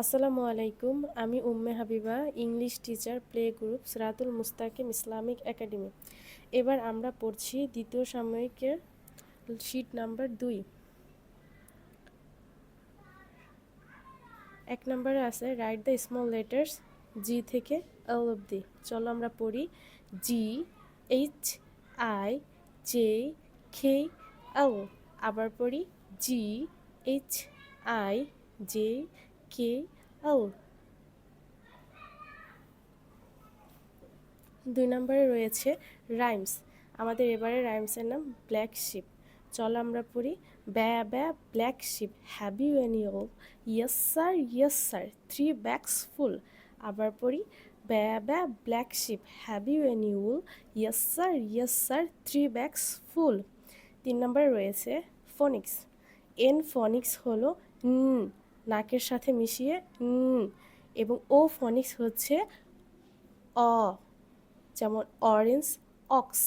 আসসালামু আলাইকুম, আমি Umme Habiba, English teacher, play group, Siratul Mustakim Islamic academy. এবার আমরা পড়ছি দ্বিতীয় সাময়িকের শীট নাম্বার দুই। এক নম্বরে আছে right the small letters G থেকে এল অবধি। চলো আমরা পড়ি জি এইচ আই জে খে এল আবার পড়ি G H I J K? L দুই নম্বরে রয়েছে রাইমস। আমাদের এবারে রাইমসের নাম ব্ল্যাক শিপ। চলো আমরা পড়ি। Baa baa, black sheep. Have you all? Yes sir yes sir. Three bags full. আবার পড়ি। Baa baa, black sheep. Have you any wool yes sir yes sir. Three bags full. তিন নম্বরে রয়েছে ফনিক্স। N ফনিক্স হলো নাকের সাথে মিশিয়ে এবং ও ফনিক্স হচ্ছে অ যেমন অরেঞ্জ অক্স